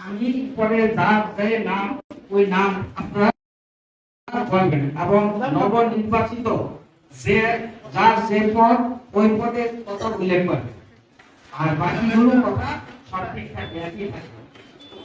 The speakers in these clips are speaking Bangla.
আমি পরে যার নাম, ওই নাম আপনারা বলবেন এবং নবনির্বাচিত যে, যার যে পদ, ওই পদের কথা উল্লেখ করবেন। আর বাকিগুলো কথা সব ঠিকঠাক একই থাকবে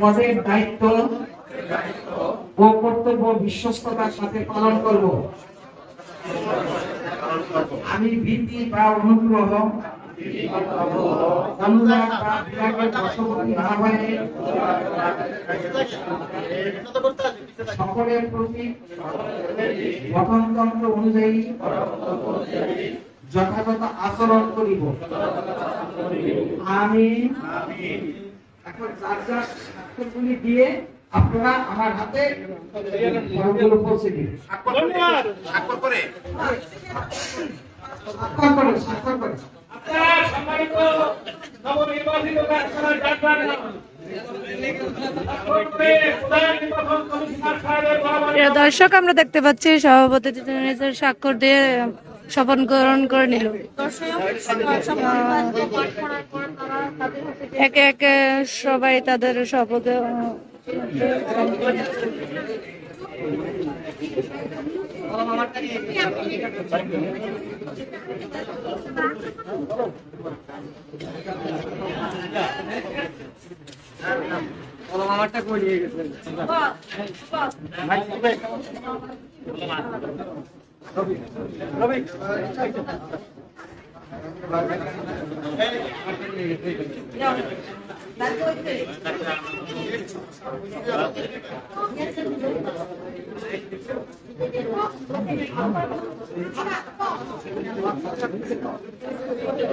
পদের দায়িত্ব ও কর্তব্য বিশ্বস্ততার সাথে পালন করব। আমি ভীতি বা অনুগ্রহ সকলের প্রতি গঠনতন্ত্র অনুযায়ী যথাযথ আচরণ করিব। আমি এখন যার যার স্বাক্ষরগুলি দিয়ে আপনারা আমার হাতে ফর্মগুলো পৌঁছে দিন। স্বাক্ষর করে? স্বাক্ষর করে আপনারা সম্মানিত নবনির্বাচিত কারখানার ডাক্তার প্রধান নির্বাচন কমিশনার সাহেবের বরাবর প্রিয় দর্শক আমরা দেখতে পাচ্ছি সভাপতি নিজের স্বাক্ষর দিয়ে শপথ গ্রহণ করে নিল। একে একে সবাই তাদের শপথ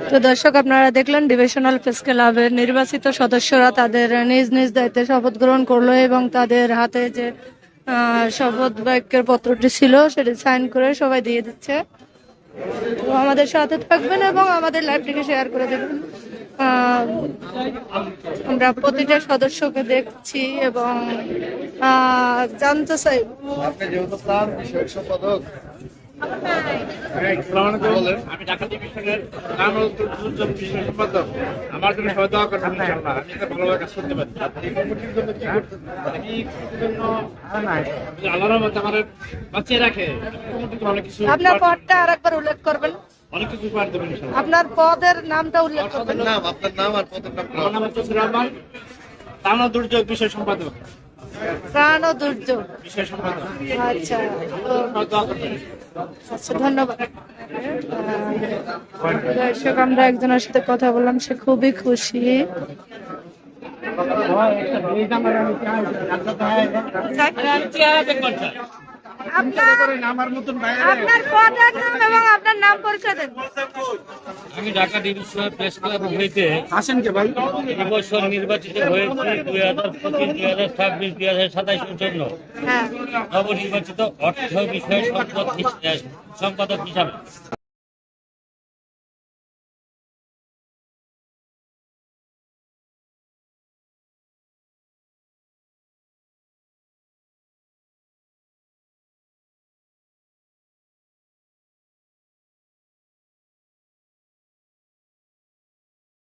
তো দর্শক, আপনারা দেখলেন ডিভিশনাল প্রেস ক্লাবের নির্বাচিত সদস্যরা তাদের নিজ নিজ দায়িত্বে শপথ গ্রহণ করল এবং তাদের হাতে যে শপথ বাক্যের পত্রটি ছিল, সেটি সাইন করে সবাই দিয়ে দিচ্ছে। আমাদের সাথে থাকবেন এবং আমাদের লাইভটিকে শেয়ার করে দেবেন। আমরা প্রতিটা সদস্যকে দেখছি এবং জানতে চাই আমি ঢাকা ডিভিশনের কামরুল দুর্যোগ সম্পাদক। আমার জন্য সবাই দোয়া করবেন ইনশাআল্লাহ। আমি এটা ভালোভাবে কাজ করতে পারি কমিটির জন্য কি করতেন আমি জন্য? আল্লাহর রহমতে আমার বাঁচিয়ে রাখে কমিটিতে অনেক কিছু আপনার পদটা আরেকবার উল্লেখ করবেন। অনেক কিছু উপহার দেবেন ইনশাআল্লাহ। আপনার পদের নামটা উল্লেখ করবেন। নাম আপনার নাম আর পদের নাম আমার নাম হচ্ছে রহমান তানা দুর্যোগ বিষয় সম্পাদক। প্রাণ ও দুর্যোগ। আচ্ছা আচ্ছা ধন্যবাদ। দর্শক আমরা একজনের সাথে কথা বললাম সে খুবই খুশি। নাম এবং আপনার নাম পরিচয় দেন। আমি ঢাকা ডিভিশনাল প্রেস ক্লাব হইতে আসেন কে ভাই? এবছর নির্বাচিত হয়েছে দুই হাজার পঁচিশ দুই হাজার ছাব্বিশ দুই হাজার সাতাইশের জন্য। হ্যাঁ। নবনির্বাচিত অর্থ বিষয় সম্পদ সম্পাদক হিসাবে।